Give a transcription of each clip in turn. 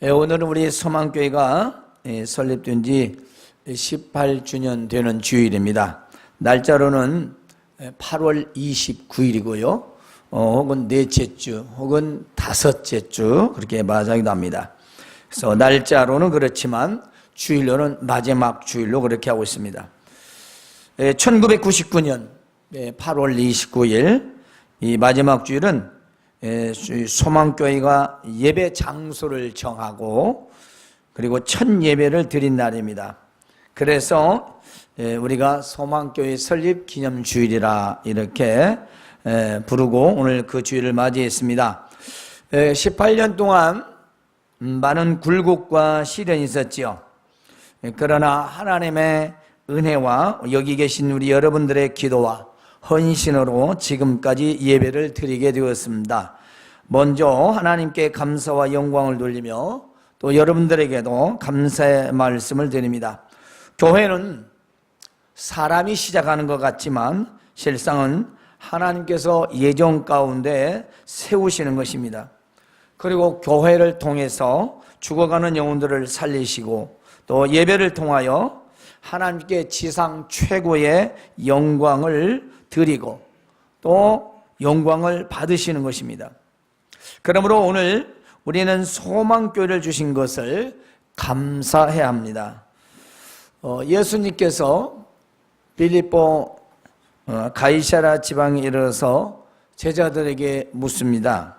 예, 오늘은 우리 소망교회가 예, 설립된 지 18주년 되는 주일입니다. 날짜로는 8월 29일이고요. 어, 혹은 넷째 주, 혹은 다섯째 주 그렇게 맞아기도 합니다. 그래서 날짜로는 그렇지만 주일로는 마지막 주일로 그렇게 하고 있습니다. 1999년 8월 29일 이 마지막 주일은 예, 소망교회가 예배 장소를 정하고 그리고 첫 예배를 드린 날입니다. 그래서 예, 우리가 소망교회 설립 기념 주일이라 이렇게 예, 부르고 오늘 그 주일을 맞이했습니다. 18년 동안 많은 굴곡과 시련이 있었지요. 그러나 하나님의 은혜와 여기 계신 우리 여러분들의 기도와 헌신으로 지금까지 예배를 드리게 되었습니다. 먼저 하나님께 감사와 영광을 돌리며 또 여러분들에게도 감사의 말씀을 드립니다. 교회는 사람이 시작하는 것 같지만 실상은 하나님께서 예정 가운데 세우시는 것입니다. 그리고 교회를 통해서 죽어가는 영혼들을 살리시고 또 예배를 통하여 하나님께 지상 최고의 영광을 드리고 또 영광을 받으시는 것입니다. 그러므로 오늘 우리는 소망교회를 주신 것을 감사해야 합니다. 어, 예수님께서 빌립보 어, 가이샤라 지방에 이르러서 제자들에게 묻습니다.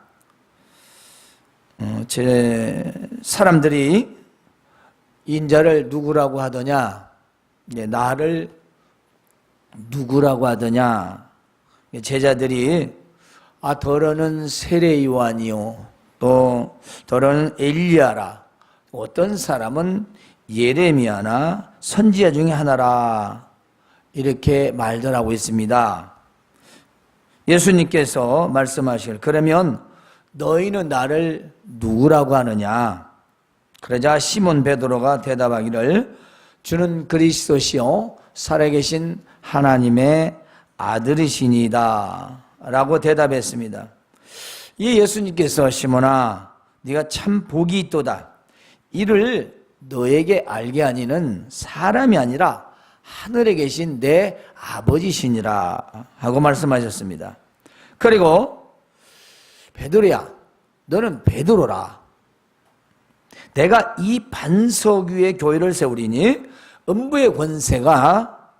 어, 제 사람들이 인자를 누구라고 하더냐? 예, 나를 누구라고 하더냐? 제자들이 아 더러는 세례 요한이요. 또 더러는 엘리야라. 어떤 사람은 예레미야나 선지자 중에 하나라. 이렇게 말들 하고 있습니다. 예수님께서 말씀하실 그러면 너희는 나를 누구라고 하느냐? 그러자 시몬 베드로가 대답하기를 주는 그리스도시요 살아계신 하나님의 아들이시니다. 라고 대답했습니다. 이 예수님께서 시몬아, 네가 참 복이 있도다. 이를 너에게 알게 하니는 사람이 아니라 하늘에 계신 내 아버지시니라 하고 말씀하셨습니다. 그리고 베드로야, 너는 베드로라. 내가 이 반석 위에 교회를 세우리니 음부의 권세가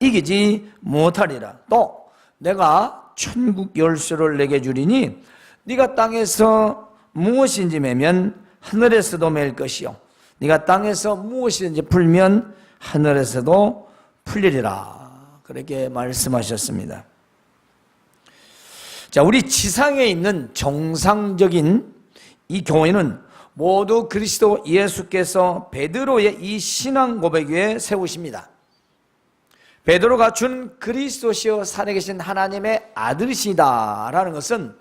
이기지 못하리라. 또 내가 천국 열쇠를 내게 주리니 네가 땅에서 무엇인지 매면 하늘에서도 맬 것이요. 네가 땅에서 무엇이든지 풀면 하늘에서도 풀리리라. 그렇게 말씀하셨습니다. 자, 우리 지상에 있는 정상적인 이 교회는 모두 그리스도 예수께서 베드로의 이 신앙 고백 위에 세우십니다. 베드로가 준 그리스도시여 살아계신 하나님의 아들이시다라는 것은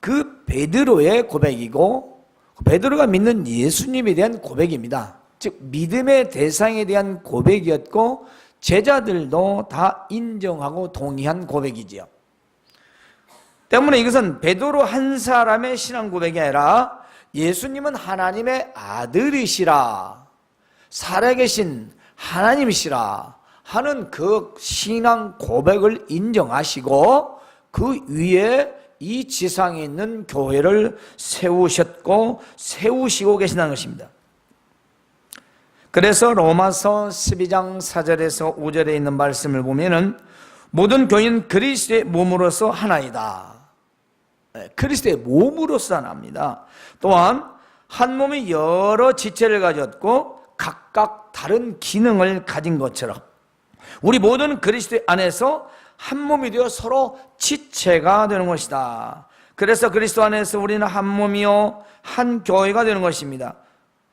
그 베드로의 고백이고 베드로가 믿는 예수님에 대한 고백입니다. 즉 믿음의 대상에 대한 고백이었고 제자들도 다 인정하고 동의한 고백이지요. 때문에 이것은 베드로 한 사람의 신앙 고백이 아니라 예수님은 하나님의 아들이시라 살아계신 하나님이시라 하는 그 신앙 고백을 인정하시고 그 위에 이 지상에 있는 교회를 세우셨고 세우시고 계신다는 것입니다. 그래서 로마서 12장 4절에서 5절에 있는 말씀을 보면은 모든 교인 그리스도의 몸으로서 하나이다. 네, 그리스도의 몸으로서 하나입니다. 또한 한 몸이 여러 지체를 가졌고 각각 다른 기능을 가진 것처럼 우리 모든 그리스도 안에서 한 몸이 되어 서로 지체가 되는 것이다. 그래서 그리스도 안에서 우리는 한 몸이요 한 교회가 되는 것입니다.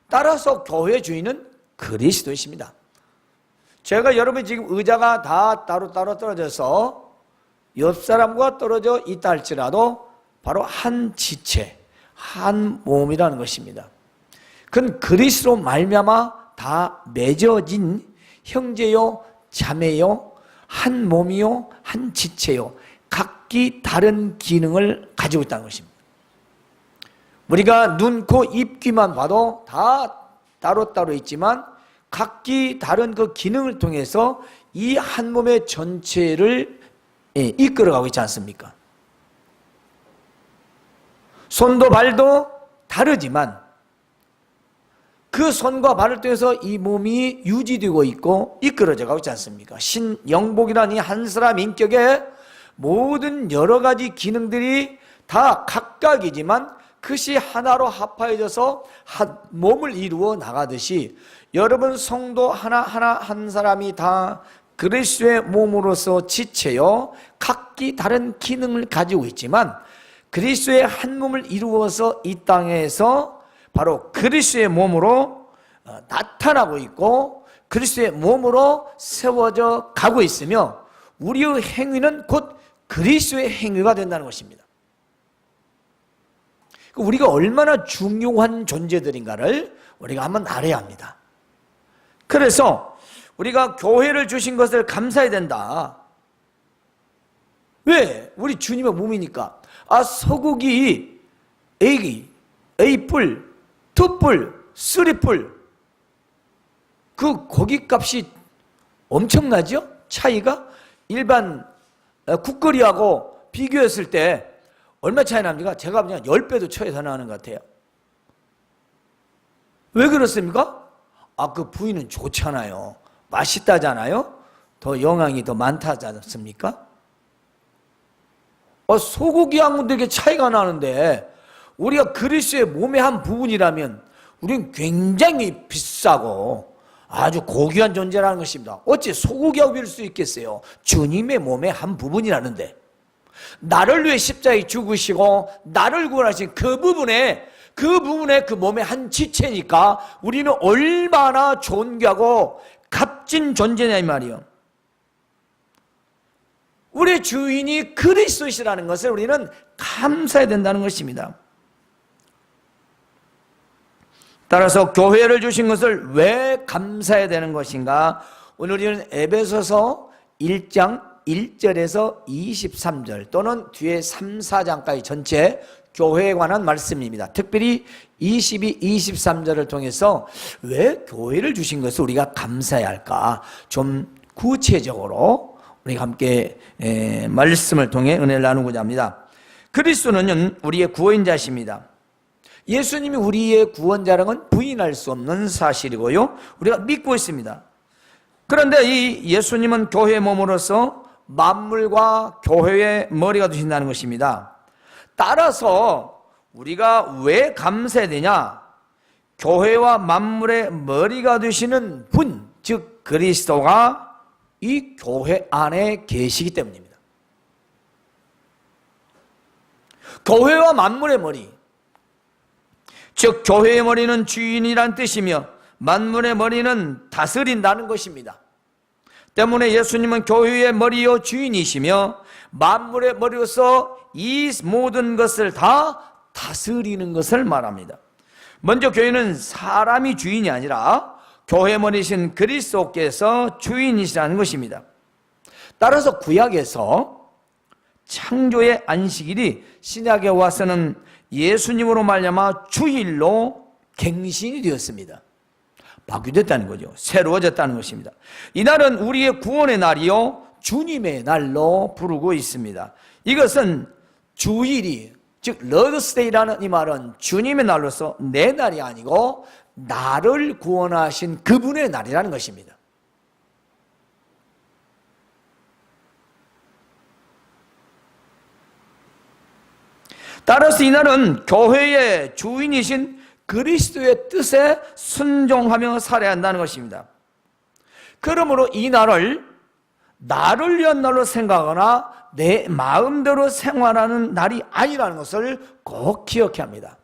따라서 교회 주인은 그리스도이십니다. 제가 여러분 지금 의자가 다 따로따로 떨어져서 옆 사람과 떨어져 있다 할지라도 바로 한 지체, 한 몸이라는 것입니다. 그건 그리스도 말미암아 다 맺어진 형제요 자매요, 한 몸이요, 한 지체요, 각기 다른 기능을 가지고 있다는 것입니다. 우리가 눈, 코, 입, 귀만 봐도 다 따로따로 있지만 각기 다른 그 기능을 통해서 이 한 몸의 전체를 예, 이끌어가고 있지 않습니까? 손도 발도 다르지만 그 손과 발을 통해서 이 몸이 유지되고 있고 이끌어져 가고 있지 않습니까? 신영복이라는 이한 사람 인격에 모든 여러 가지 기능들이 다 각각이지만 그것이 하나로 합하여져서 한 몸을 이루어 나가듯이 여러분 성도 하나하나 한 사람이 다 그리스도의 몸으로서 지체요 각기 다른 기능을 가지고 있지만 그리스도의 한 몸을 이루어서 이 땅에서 바로 그리스도의 몸으로 어, 나타나고 있고 그리스도의 몸으로 세워져 가고 있으며 우리의 행위는 곧 그리스도의 행위가 된다는 것입니다. 우리가 얼마나 중요한 존재들인가를 우리가 한번 알아야 합니다. 그래서 우리가 교회를 주신 것을 감사해야 된다. 왜? 우리 주님의 몸이니까. 아, 소고기, 애기, A뿔, 투뿔, 쓰리뿔. 그 고기 값이 엄청나죠? 차이가? 일반 어, 국거리하고 비교했을 때 얼마 차이 납니까? 제가 그냥 10배도 차이 더 나는 것 같아요. 왜 그렇습니까? 아, 그 부위는 좋잖아요. 맛있다잖아요. 더 영양이 더 많다지 않습니까? 어, 소고기하고 되게 차이가 나는데 우리가 그리스의 몸의 한 부분이라면 우리는 굉장히 비싸고 아주 고귀한 존재라는 것입니다. 어찌 소고기하고 비를 수 있겠어요? 주님의 몸의 한 부분이라는데 나를 위해 십자에 죽으시고 나를 구원하신 그 부분에 그 부분에 그 몸의 한 지체니까 우리는 얼마나 존귀하고 값진 존재냐 이 말이요. 우리 주인이 그리스도시라는 것을 우리는 감사해야 된다는 것입니다. 따라서 교회를 주신 것을 왜 감사해야 되는 것인가? 오늘 우리는 에베소서 1장 1절에서 23절 또는 뒤에 3, 4장까지 전체 교회에 관한 말씀입니다. 특별히 22, 23절을 통해서 왜 교회를 주신 것을 우리가 감사해야 할까? 좀 구체적으로 우리가 함께 에, 말씀을 통해 은혜를 나누고자 합니다. 그리스도는 우리의 구원자십니다. 예수님이 우리의 구원자라는 건 부인할 수 없는 사실이고요. 우리가 믿고 있습니다. 그런데 이 예수님은 교회의 몸으로서 만물과 교회의 머리가 되신다는 것입니다. 따라서 우리가 왜 감사해야 되냐? 교회와 만물의 머리가 되시는 분, 즉 그리스도가 이 교회 안에 계시기 때문입니다. 교회와 만물의 머리, 즉 교회의 머리는 주인이란 뜻이며 만물의 머리는 다스린다는 것입니다. 때문에 예수님은 교회의 머리요 주인이시며 만물의 머리로서 이 모든 것을 다 다스리는 것을 말합니다. 먼저 교회는 사람이 주인이 아니라 교회 머리신 그리스도께서 주인이시라는 것입니다. 따라서 구약에서 창조의 안식일이 신약에 와서는 예수님으로 말미암아 주일로 갱신이 되었습니다. 바뀌었다는 거죠. 새로워졌다는 것입니다. 이날은 우리의 구원의 날이요 주님의 날로 부르고 있습니다. 이것은 주일이 즉 러드스데이라는 이 말은 주님의 날로서 내 날이 아니고 나를 구원하신 그분의 날이라는 것입니다. 따라서 이날은 교회의 주인이신 그리스도의 뜻에 순종하며 살아야 한다는 것입니다. 그러므로 이 날을 나를 위한 날로 생각하거나 내 마음대로 생활하는 날이 아니라는 것을 꼭 기억해야 합니다.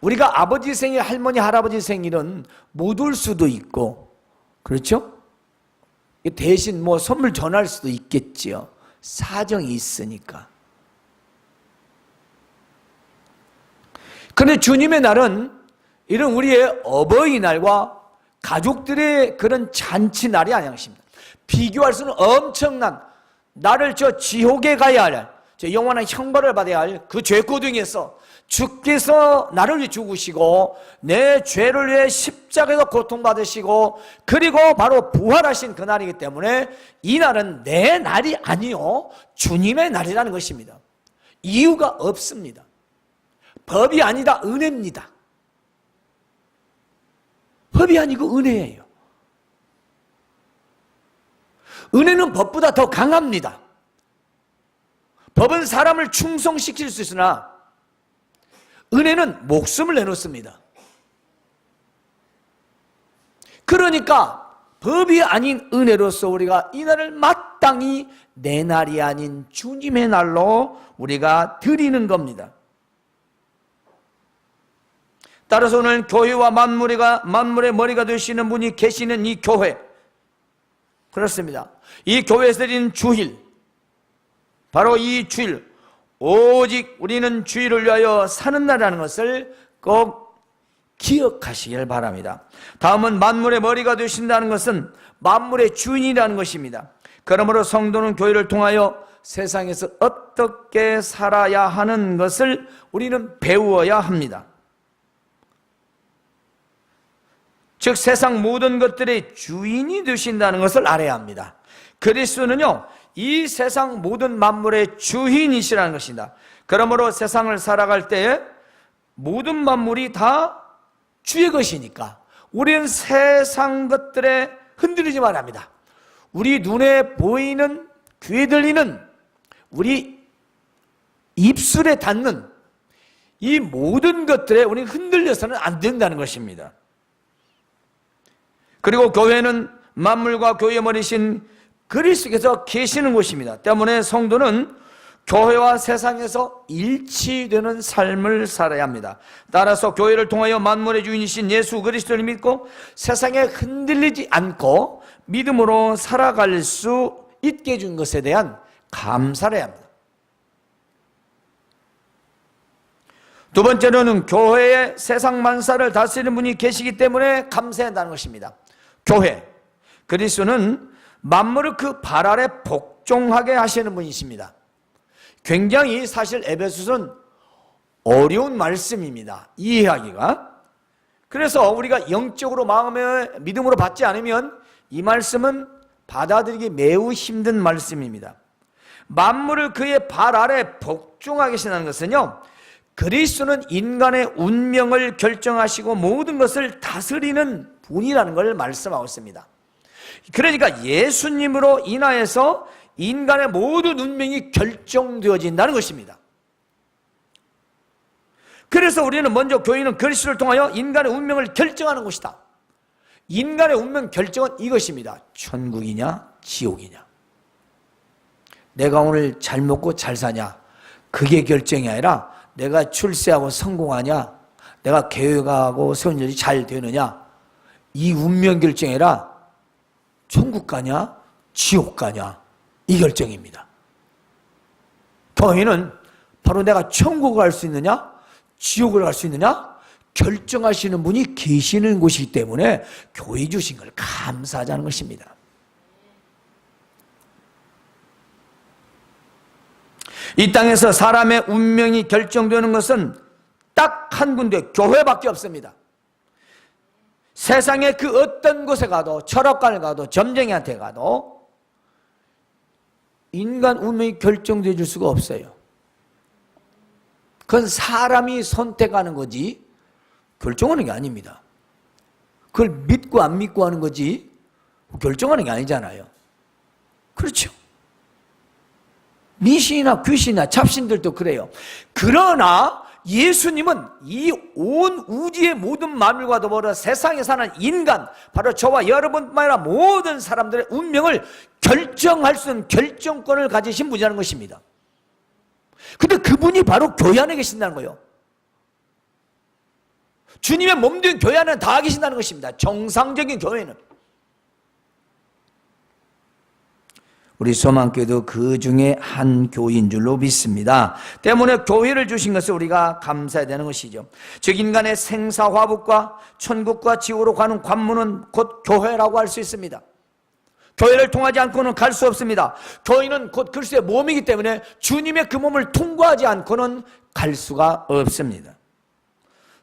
우리가 아버지 생일, 할머니, 할아버지 생일은 못 올 수도 있고, 그렇죠? 대신 뭐 선물 전할 수도 있겠지요. 사정이 있으니까. 그런데 주님의 날은 이런 우리의 어버이날과 가족들의 그런 잔치날이 아니십니다. 비교할 수는 엄청난 나를 저 지옥에 가야 할 저 영원한 형벌을 받아야 할 그 죄고등에서 주께서 나를 위해 죽으시고 내 죄를 위해 십자가에서 고통받으시고 그리고 바로 부활하신 그날이기 때문에 이 날은 내 날이 아니요 주님의 날이라는 것입니다. 이유가 없습니다. 법이 아니다 은혜입니다. 법이 아니고 은혜예요. 은혜는 법보다 더 강합니다. 법은 사람을 충성시킬 수 있으나 은혜는 목숨을 내놓습니다. 그러니까 법이 아닌 은혜로서 우리가 이 날을 마땅히 내 날이 아닌 주님의 날로 우리가 드리는 겁니다. 따라서 오늘 교회와 만물이가 만물의 머리가 되시는 분이 계시는 이 교회 그렇습니다. 이 교회에서 드린 주일 바로 이 주일 오직 우리는 주일을 위하여 사는 날이라는 것을 꼭 기억하시길 바랍니다. 다음은 만물의 머리가 되신다는 것은 만물의 주인이라는 것입니다. 그러므로 성도는 교회를 통하여 세상에서 어떻게 살아야 하는 것을 우리는 배우어야 합니다. 즉 세상 모든 것들의 주인이 되신다는 것을 알아야 합니다. 그리스도는요, 이 세상 모든 만물의 주인이시라는 것입니다. 그러므로 세상을 살아갈 때에 모든 만물이 다 주의 것이니까 우리는 세상 것들에 흔들리지 말아야 합니다. 우리 눈에 보이는 귀에 들리는 우리 입술에 닿는 이 모든 것들에 우리 흔들려서는 안 된다는 것입니다. 그리고 교회는 만물과 교회의 머리신 그리스도께서 계시는 곳입니다. 때문에 성도는 교회와 세상에서 일치되는 삶을 살아야 합니다. 따라서 교회를 통하여 만물의 주인이신 예수 그리스도를 믿고 세상에 흔들리지 않고 믿음으로 살아갈 수 있게 해준 것에 대한 감사를 해야 합니다. 두 번째로는 교회에 세상 만사를 다스리는 분이 계시기 때문에 감사한다는 것입니다. 교회. 그리스도는 만물을 그 발 아래 복종하게 하시는 분이십니다. 굉장히 사실 에베소서는 어려운 말씀입니다. 이해하기가. 그래서 우리가 영적으로 마음의 믿음으로 받지 않으면 이 말씀은 받아들이기 매우 힘든 말씀입니다. 만물을 그의 발 아래 복종하게 하시는 것은요. 그리스도는 인간의 운명을 결정하시고 모든 것을 다스리는 분이라는 걸 말씀하고 있습니다. 그러니까 예수님으로 인하여서 인간의 모든 운명이 결정되어진다는 것입니다. 그래서 우리는 먼저 교회는 그리스도를 통하여 인간의 운명을 결정하는 것이다. 인간의 운명 결정은 이것입니다. 천국이냐, 지옥이냐. 내가 오늘 잘 먹고 잘 사냐. 그게 결정이 아니라 내가 출세하고 성공하냐. 내가 계획하고 세운 일이 잘 되느냐. 이 운명 결정이 아니라 천국 가냐, 지옥 가냐, 이 결정입니다. 교회는 바로 내가 천국을 갈 수 있느냐, 지옥을 갈 수 있느냐, 결정하시는 분이 계시는 곳이기 때문에 교회 주신 걸 감사하자는 것입니다. 이 땅에서 사람의 운명이 결정되는 것은 딱 한 군데 교회밖에 없습니다. 세상의 그 어떤 곳에 가도 철학관에 가도 점쟁이한테 가도 인간 운명이 결정되어 줄 수가 없어요. 그건 사람이 선택하는 거지 결정하는 게 아닙니다. 그걸 믿고 안 믿고 하는 거지 결정하는 게 아니잖아요. 그렇죠. 미신이나 귀신이나 잡신들도 그래요. 그러나 예수님은 이 온 우주의 모든 만물과 더불어 세상에 사는 인간, 바로 저와 여러분뿐만 아니라 모든 사람들의 운명을 결정할 수 있는 결정권을 가지신 분이라는 것입니다. 근데 그분이 바로 교회 안에 계신다는 거예요. 주님의 몸 된 교회 안에 다 계신다는 것입니다. 정상적인 교회는. 우리 소망교도 그 중에 한 교인 줄로 믿습니다. 때문에 교회를 주신 것을 우리가 감사해야 되는 것이죠. 즉 인간의 생사화복과 천국과 지옥으로 가는 관문은 곧 교회라고 할 수 있습니다. 교회를 통하지 않고는 갈 수 없습니다. 교회는 곧 그리스도의 몸이기 때문에 주님의 그 몸을 통과하지 않고는 갈 수가 없습니다.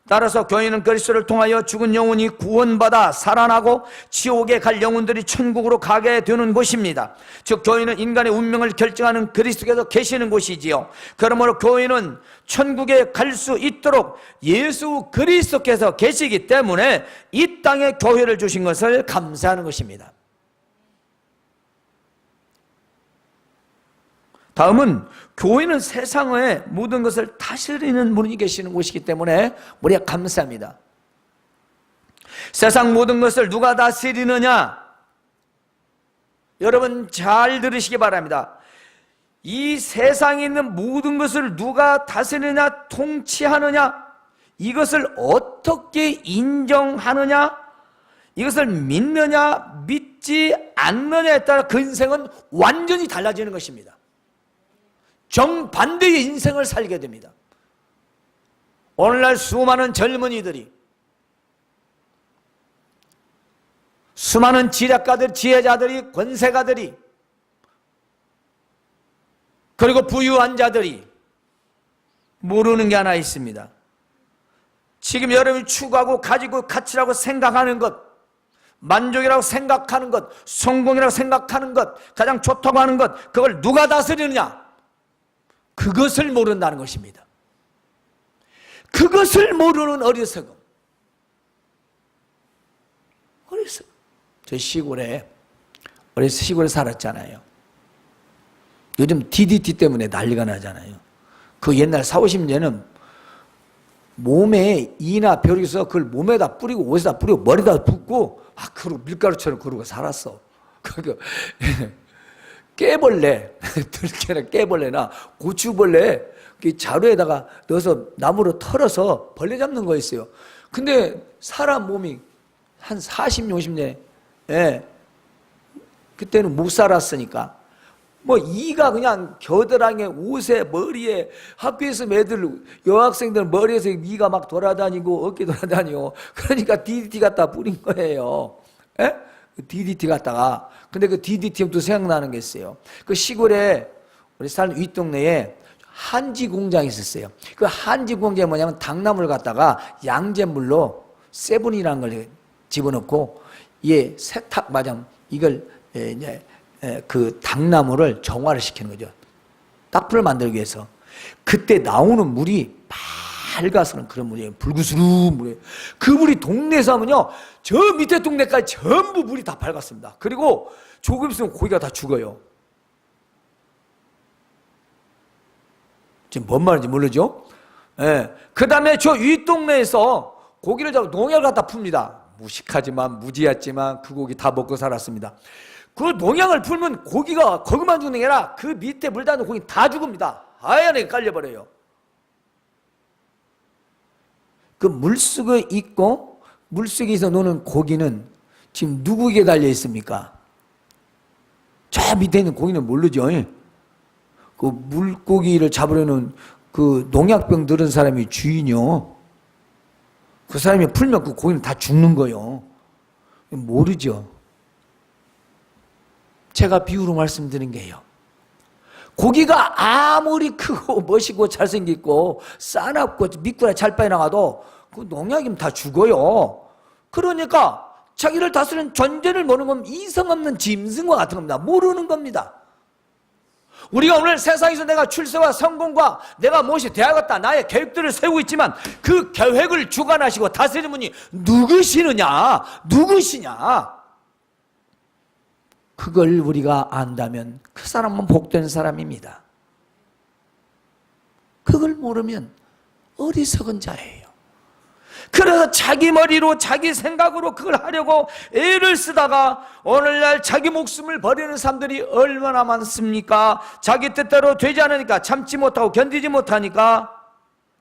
따라서 교회는 그리스도를 통하여 죽은 영혼이 구원받아 살아나고 지옥에 갈 영혼들이 천국으로 가게 되는 곳입니다. 즉 교회는 인간의 운명을 결정하는 그리스도께서 계시는 곳이지요. 그러므로 교회는 천국에 갈 수 있도록 예수 그리스도께서 계시기 때문에 이 땅에 교회를 주신 것을 감사하는 것입니다. 다음은 교회는 세상의 모든 것을 다스리는 분이 계시는 곳이기 때문에 우리가 감사합니다. 세상 모든 것을 누가 다스리느냐? 여러분 잘 들으시기 바랍니다. 이 세상에 있는 모든 것을 누가 다스리느냐, 통치하느냐, 이것을 어떻게 인정하느냐, 이것을 믿느냐, 믿지 않느냐에 따라 그 인생은 완전히 달라지는 것입니다. 정반대의 인생을 살게 됩니다. 오늘날 수많은 젊은이들이 수많은 지략가들, 지혜자들이, 권세가들이 그리고 부유한 자들이 모르는 게 하나 있습니다. 지금 여러분이 추구하고 가지고 가치라고 생각하는 것, 만족이라고 생각하는 것, 성공이라고 생각하는 것, 가장 좋다고 하는 것, 그걸 누가 다스리느냐? 그것을 모른다는 것입니다. 그것을 모르는 어리석음. 어리석음. 저 시골에, 어리 시골에 살았잖아요. 요즘 DDT 때문에 난리가 나잖아요. 그 옛날 4, 50년은 몸에 이나 벼룩이 있어 그걸 몸에다 뿌리고 옷에다 뿌리고 머리다 붓고 아, 그러고 밀가루처럼 그러고 살았어. 그 깨벌레, 들깨나 깨벌레나 고추벌레 그 자루에다가 넣어서 나무로 털어서 벌레 잡는 거였어요. 근데 사람 몸이 한 40, 50년, 예. 그때는 못 살았으니까. 뭐 이가 그냥 겨드랑이에 옷에 머리에 학교에서 애들 여학생들 머리에서 이가 막 돌아다니고 어깨 돌아다니고 그러니까 DDT 갖다 뿌린 거예요. 예? DDT 갖다가 근데 그 DDT 또 생각나는 게 있어요. 그 시골에 우리 사는 윗동네에 한지 공장이 있었어요. 그 한지 공장이 뭐냐면 당나무를 갖다가 양잿물로 세븐이라는 걸 집어넣고 예 세탁 마장 이걸 예, 이제 예, 그 당나무를 정화를 시키는 거죠. 딱풀을 만들기 위해서. 그때 나오는 물이 밝아서는 그런 물이에요. 불구스름 물이에요. 그 물이 동네에서 하면요. 저 밑에 동네까지 전부 물이 다 밝았습니다. 그리고 조금 있으면 고기가 다 죽어요. 지금 뭔 말인지 모르죠? 예. 그 다음에 저 윗동네에서 고기를 잡고 농약을 갖다 풉니다. 무식하지만 무지했지만 그 고기 다 먹고 살았습니다. 그 농약을 풀면 고기가 거기만 죽는 게 아니라 그 밑에 물 닿는 고기 다 죽습니다. 하얀에 깔려버려요. 그 물속에 있고 물속에서 노는 고기는 지금 누구에게 달려 있습니까? 저 밑에 있는 고기는 모르죠. 그 물고기를 잡으려는 그 농약병 들은 사람이 주인이요. 그 사람이 풀면 그 고기는 다 죽는 거요. 모르죠. 제가 비유로 말씀드린 게요. 고기가 아무리 크고 멋있고 잘생겼고 싸납고 미꾸라 잘 빠져나가도 그 농약이면 다 죽어요. 그러니까 자기를 다스리는 존재를 모르는 건 이성 없는 짐승과 같은 겁니다. 모르는 겁니다. 우리가 오늘 세상에서 내가 출세와 성공과 내가 무엇이 되야겠다 나의 계획들을 세우고 있지만 그 계획을 주관하시고 다스리는 분이 누구시느냐 누구시냐 그걸 우리가 안다면 그 사람은 복된 사람입니다. 그걸 모르면 어리석은 자예요. 그래서 자기 머리로 자기 생각으로 그걸 하려고 애를 쓰다가 오늘날 자기 목숨을 버리는 사람들이 얼마나 많습니까? 자기 뜻대로 되지 않으니까 참지 못하고 견디지 못하니까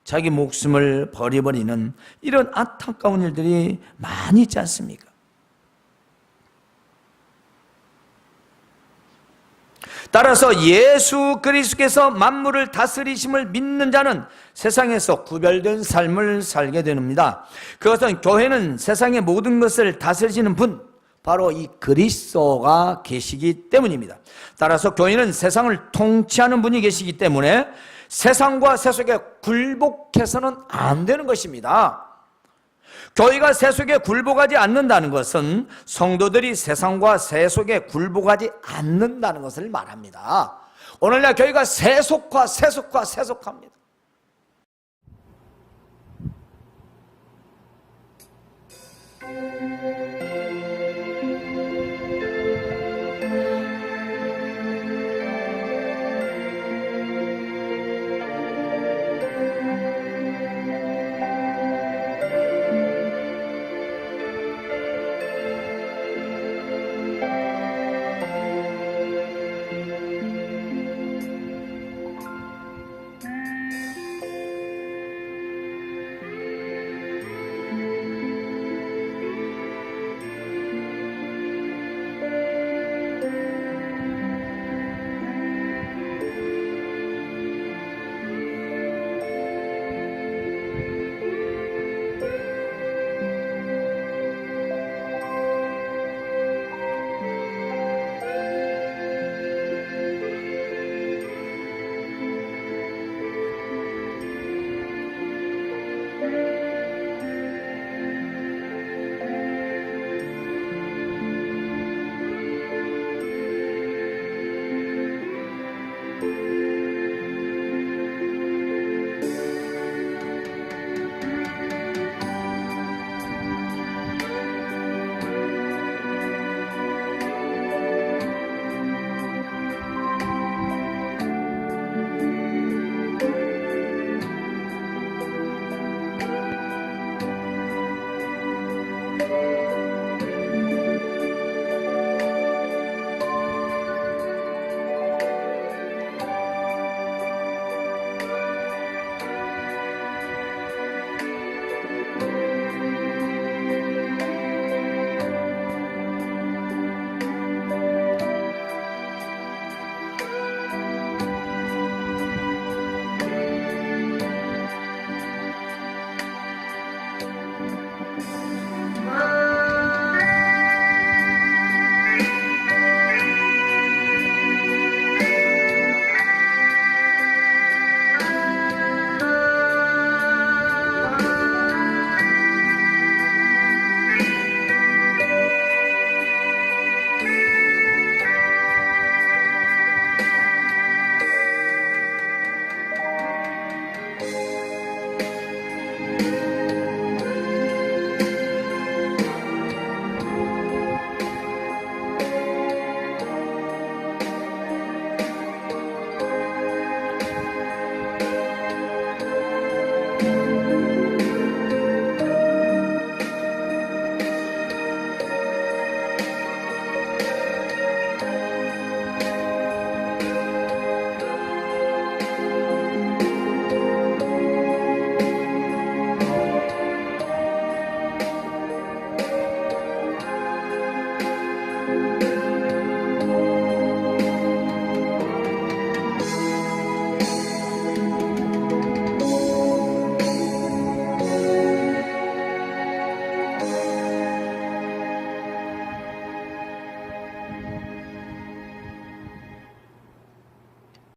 자기 목숨을 버려버리는 이런 안타까운 일들이 많이 있지 않습니까? 따라서 예수 그리스도께서 만물을 다스리심을 믿는 자는 세상에서 구별된 삶을 살게 됩니다. 그것은 교회는 세상의 모든 것을 다스리시는 분, 바로 이 그리스도가 계시기 때문입니다. 따라서 교인은 세상을 통치하는 분이 계시기 때문에 세상과 세속에 굴복해서는 안 되는 것입니다. 교회가 세속에 굴복하지 않는다는 것은 성도들이 세상과 세속에 굴복하지 않는다는 것을 말합니다. 오늘날 교회가 세속화, 세속화, 세속합니다.